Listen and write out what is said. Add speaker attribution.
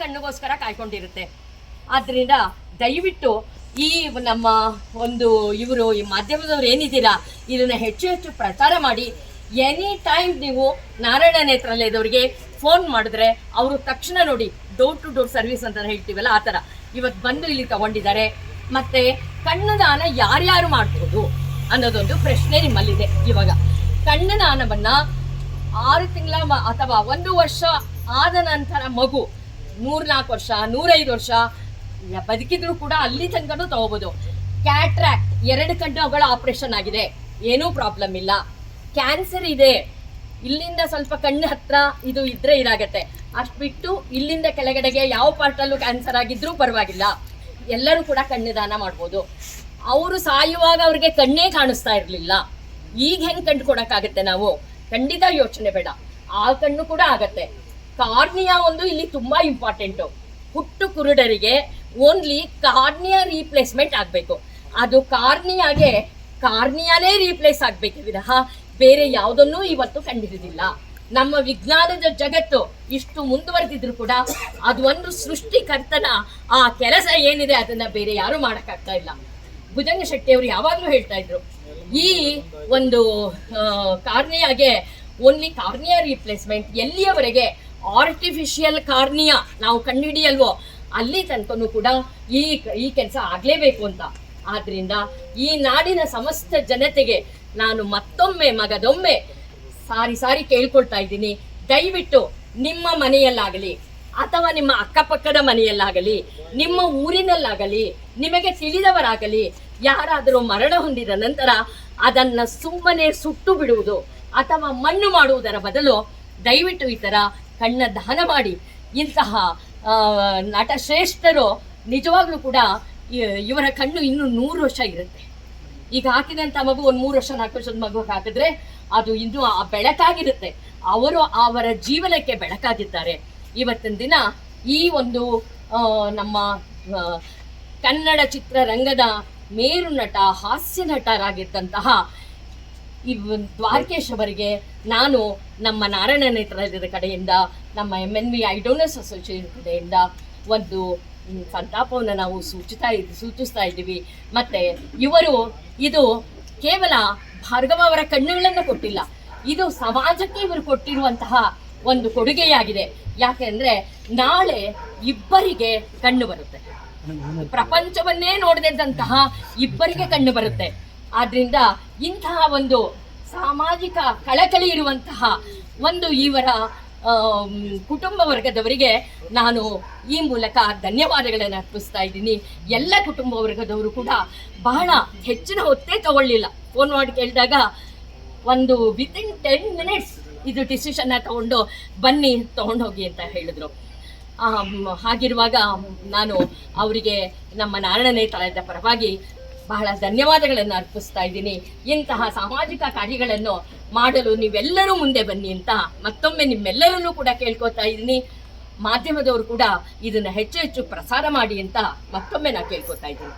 Speaker 1: ಕಣ್ಣಿಗೋಸ್ಕರ ಕಾಯ್ಕೊಂಡಿರುತ್ತೆ. ಆದ್ದರಿಂದ ದಯವಿಟ್ಟು ಈ ನಮ್ಮ ಒಂದು ಇವರು, ಈ ಮಾಧ್ಯಮದವ್ರು ಏನಿದ್ದೀರಾ, ಇದನ್ನ ಹೆಚ್ಚು ಹೆಚ್ಚು ಪ್ರಚಾರ ಮಾಡಿ. ಎನಿ ಟೈಮ್ ನೀವು ನಾರಾಯಣ ನೇತ್ರಾಲಯದವರಿಗೆ ಫೋನ್ ಮಾಡಿದ್ರೆ ಅವರು ತಕ್ಷಣ ನೋಡಿ, ಡೋರ್ ಟು ಡೋರ್ ಸರ್ವಿಸ್ ಅಂತ ಹೇಳ್ತೀವಲ್ಲ ಆ ಥರ. ಇವತ್ತು ಬಂದು ಇಲ್ಲಿ ತಗೊಂಡಿದ್ದಾರೆ. ಮತ್ತೆ ಕಣ್ಣದಾನ ಯಾರ್ಯಾರು ಮಾಡ್ಬೋದು ಅನ್ನೋದೊಂದು ಪ್ರಶ್ನೆ ನಿಮ್ಮಲ್ಲಿದೆ ಇವಾಗ. ಕಣ್ಣದಾನವನ್ನ ಆರು ತಿಂಗಳ ಅಥವಾ ಒಂದು ವರ್ಷ ಆದ ನಂತರ ಮಗು ಮೂರ್ನಾಲ್ಕು ವರ್ಷ, ನೂರೈದು ವರ್ಷ ಬದುಕಿದ್ರು ಕೂಡ ಅಲ್ಲಿ ತನಕನೂ ತಗೋಬೋದು. ಕ್ಯಾಟ್ರಾಕ್ಟ್, ಎರಡು ಕಣ್ಣುಗಳ ಆಪರೇಷನ್ ಆಗಿದೆ. ಏನೂ ಪ್ರಾಬ್ಲಮ್ ಇಲ್ಲ. ಕ್ಯಾನ್ಸರ್ ಇದೆ. ಇಲ್ಲಿಂದ ಸ್ವಲ್ಪ ಕಣ್ಣು ಹತ್ರ ಇದು ಇದ್ರೆ ಇದಾಗತ್ತೆ. ಅಷ್ಟು ಬಿಟ್ಟು ಇಲ್ಲಿಂದ ಕೆಳಗಡೆಗೆ ಯಾವ ಪಾರ್ಟಲ್ಲೂ ಕ್ಯಾನ್ಸರ್ ಆಗಿದ್ರೂ ಪರವಾಗಿಲ್ಲ. ಎಲ್ಲರೂ ಕೂಡ ಕಣ್ಣು ದಾನ ಮಾಡ್ಬೋದು. ಅವರು ಸಾಯುವಾಗ ಅವ್ರಿಗೆ ಕಣ್ಣೇ ಕಾಣಿಸ್ತಾ ಇರಲಿಲ್ಲ. ಈಗ ಹೆಂಗೆ ಕಂಡು ಕೊಡಕ್ಕಾಗತ್ತೆ ನಾವು? ಖಂಡಿತ ಯೋಚನೆ ಬೇಡ. ಆ ಕಣ್ಣು ಕೂಡ ಆಗತ್ತೆ. ಕಾರ್ನಿಯಾ ಒಂದು ಇಲ್ಲಿ ತುಂಬಾ ಇಂಪಾರ್ಟೆಂಟು ಹುಟ್ಟು ಕುರುಡರಿಗೆ ಓನ್ಲಿ ಕಾರ್ನಿಯಾ ರೀಪ್ಲೇಸ್ಮೆಂಟ್ ಆಗಬೇಕು. ಅದು ಕಾರ್ನಿಯಾಗೆ ಕಾರ್ನಿಯಾನೇ ರೀಪ್ಲೇಸ್ ಆಗಬೇಕು. ವಿನಃ ಬೇರೆ ಯಾವುದನ್ನೂ ಇವತ್ತು ಕಂಡಿರುವುದಿಲ್ಲ ನಮ್ಮ ವಿಜ್ಞಾನದ ಜಗತ್ತು ಇಷ್ಟು ಮುಂದುವರೆದಿದ್ರು ಕೂಡ ಅದು ಒಂದು ಸೃಷ್ಟಿಕರ್ತನ ಆ ಕೆಲಸ ಏನಿದೆ ಅದನ್ನ ಬೇರೆ ಯಾರು ಮಾಡೋಕ್ಕಾಗ್ತಾ ಇಲ್ಲ. ಭುಜಂಗ ಶೆಟ್ಟಿ ಅವರು ಯಾವಾಗಲೂ ಹೇಳ್ತಾ ಇದ್ರು, ಈ ಒಂದು ಕಾರ್ನಿಯಾಗೆ ಓನ್ಲಿ ಕಾರ್ನಿಯಾ ರೀಪ್ಲೇಸ್ಮೆಂಟ್ ಎಲ್ಲಿಯವರೆಗೆ ಆರ್ಟಿಫಿಷಿಯಲ್ ಕಾರ್ನಿಯಾ ನಾವು ಕಂಡುಹಿಡಿಯಲ್ವೋ ಅಲ್ಲಿ ತನಕನೂ ಕೂಡ ಈ ಈ ಕೆಲಸ ಆಗಲೇಬೇಕು ಅಂತ. ಆದ್ರಿಂದ ಈ ನಾಡಿನ ಸಮಸ್ತ ಜನತೆಗೆ ನಾನು ಮತ್ತೊಮ್ಮೆ, ಮಗದೊಮ್ಮೆ ಸಾರಿ ಸಾರಿ ಕೇಳ್ಕೊಳ್ತಾ ಇದ್ದೀನಿ. ದಯವಿಟ್ಟು ನಿಮ್ಮ ಮನೆಯಲ್ಲಾಗಲಿ ಅಥವಾ ನಿಮ್ಮ ಅಕ್ಕಪಕ್ಕದ ಮನೆಯಲ್ಲಾಗಲಿ, ನಿಮ್ಮ ಊರಿನಲ್ಲಾಗಲಿ, ನಿಮಗೆ ತಿಳಿದವರಾಗಲಿ, ಯಾರಾದರೂ ಮರಣ ಹೊಂದಿದ ನಂತರ ಅದನ್ನು ಸುಮ್ಮನೆ ಸುಟ್ಟು ಬಿಡುವುದು ಅಥವಾ ಮಣ್ಣು ಮಾಡುವುದರ ಬದಲು ದಯವಿಟ್ಟು ಈ ಥರ ಕಣ್ಣ ದಾನ ಮಾಡಿ ಇಂತಹ ನಟ ಶ್ರೇಷ್ಠರು ನಿಜವಾಗ್ಲೂ ಕೂಡ ಇವರ ಕಣ್ಣು ಇನ್ನೂ ನೂರು ವರ್ಷ ಇರುತ್ತೆ. ಈಗ ಹಾಕಿದಂಥ ಮಗು ಒಂದು ಮೂರು ವರ್ಷ, ನಾಲ್ಕು ವರ್ಷದ ಮಗು ಹಾಕಿದ್ರೆ ಅದು ಇನ್ನೂ ಆ ಬೆಳಕಾಗಿರುತ್ತೆ. ಅವರು ಅವರ ಜೀವನಕ್ಕೆ ಬೆಳಕಾಗಿದ್ದಾರೆ. ಇವತ್ತಿನ ದಿನ ಈ ಒಂದು ನಮ್ಮ ಕನ್ನಡ ಚಿತ್ರರಂಗದ ಮೇರು ನಟ, ಹಾಸ್ಯ ನಟರಾಗಿದ್ದಂತಹ ಇವ್ ದ್ವಾರಕೇಶ್ ಅವರಿಗೆ ನಾನು ನಮ್ಮ ನಾರಾಯಣ ನೇತ್ರಾಲಯದ ಕಡೆಯಿಂದ, ನಮ್ಮ M N V eye donors association ಕಡೆಯಿಂದ ಒಂದು ಸಂತಾಪವನ್ನು ನಾವು ಸೂಚಿಸ್ತಾ ಸೂಚಿಸ್ತಾ ಇದ್ದೀವಿ. ಮತ್ತೆ ಇವರು ಇದು ಕೇವಲ ಭಾರ್ಗವ ಅವರ ಕಣ್ಣುಗಳನ್ನು ಕೊಟ್ಟಿಲ್ಲ. ಇದು ಸಮಾಜಕ್ಕೆ ಇವರು ಕೊಟ್ಟಿರುವಂತಹ ಒಂದು ಕೊಡುಗೆಯಾಗಿದೆ. ಯಾಕೆಂದ್ರೆ ನಾಳೆ ಇಬ್ಬರಿಗೆ ಕಣ್ಣು ಬರುತ್ತೆ. ಪ್ರಪಂಚವನ್ನೇ ನೋಡದಿದ್ದಂತಹ ಇಬ್ಬರಿಗೆ ಕಣ್ಣು ಬರುತ್ತೆ. ಆದ್ರಿಂದ ಇಂತಹ ಒಂದು ಸಾಮಾಜಿಕ ಕಳಕಳಿ ಇರುವಂತಹ ಒಂದು ಇವರ ಕುಟುಂಬ ವರ್ಗದವರಿಗೆ ನಾನು ಈ ಮೂಲಕ ಧನ್ಯವಾದಗಳನ್ನು ಅರ್ಪಿಸ್ತಾ ಇದ್ದೀನಿ. ಎಲ್ಲ ಕುಟುಂಬ ವರ್ಗದವರು ಕೂಡ ಬಹಳ ಹೆಚ್ಚಿನ ಹೊತ್ತೇ ತಗೊಳ್ಳಿಲ್ಲ. ಫೋನ್ ಮಾಡಿ ಕೇಳಿದಾಗ ಒಂದು ವಿತಿನ್ ಟೆನ್ ಮಿನಿಟ್ಸ್ ಇದು ಡಿಸಿಷನ್ನ ತಗೊಂಡು ಬನ್ನಿ ತಗೊಂಡು ಹೋಗಿ ಅಂತ ಹೇಳಿದ್ರು. ಹಾಗಿರುವಾಗ ನಾನು ಅವರಿಗೆ ನಮ್ಮ ನಾರಾಯಣ ತಲೆದ ಪರವಾಗಿ ಬಹಳ ಧನ್ಯವಾದಗಳನ್ನು ಅರ್ಪಿಸ್ತಾ ಇದ್ದೀನಿ. ಇಂತಹ ಸಾಮಾಜಿಕ ಕಾರ್ಯಗಳನ್ನು ಮಾಡಲು ನೀವೆಲ್ಲರೂ ಮುಂದೆ ಬನ್ನಿ ಅಂತ ಮತ್ತೊಮ್ಮೆ ನಿಮ್ಮೆಲ್ಲರನ್ನೂ ಕೂಡ ಕೇಳ್ಕೊತಾ ಇದ್ದೀನಿ. ಮಾಧ್ಯಮದವರು ಕೂಡ ಇದನ್ನು ಹೆಚ್ಚು ಹೆಚ್ಚು ಪ್ರಸಾರ ಮಾಡಿ ಅಂತ ಮತ್ತೊಮ್ಮೆ ನಾನು ಕೇಳ್ಕೊತಾ ಇದ್ದೀನಿ.